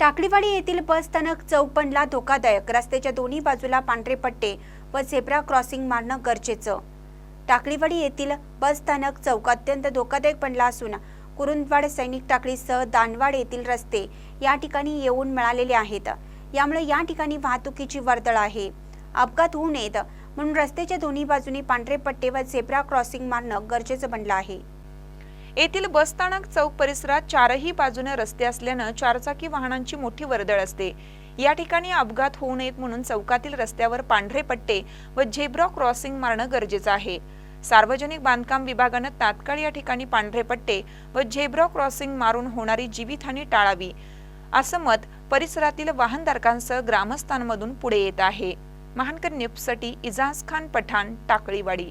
टाकळीवाडी येथील बस स्थानक चौपणला धोकादायक. रस्त्याच्या दोन्ही बाजूला पांढरे पट्टे व झेब्रा क्रॉसिंग मारणं गरजेचं. टाकळीवाडी येथील बस स्थानक चौक अत्यंत धोकादायक बनला असून कुरुंदवाड सैनिक टाकळीसह दानवाड येथील रस्ते या ठिकाणी येऊन मिळालेले आहेत. यामुळे या ठिकाणी वाहतुकीची वर्दळ आहे. अपघात होऊ नयेत म्हणून रस्त्याच्या दोन्ही बाजूनी पांढरे पट्टे व झेब्रा क्रॉसिंग मारणं गरजेचं बनलं आहे. येथील बसस्थानक चौक परिसरात चारही बाजूने रस्ते असल्यानं चारचाकी वाहनांची मोठी वर्दळ असते. या ठिकाणी अपघात होऊ नयेत म्हणून चौकातील रस्त्यावर पांढरे पट्टे व झेब्रा क्रॉसिंग मारणं गरजेचं आहे. सार्वजनिक बांधकाम विभागानं तात्काळ या ठिकाणी पांढरे पट्टे व झेब्रा क्रॉसिंग मारून होणारी जीवितहानी टाळावी असं मत परिसरातील वाहनधारकांसह ग्रामस्थांमधून पुढे येत आहे. महानकर न्यूजसाठी इजाज खान पठाण टाकळीवाडी.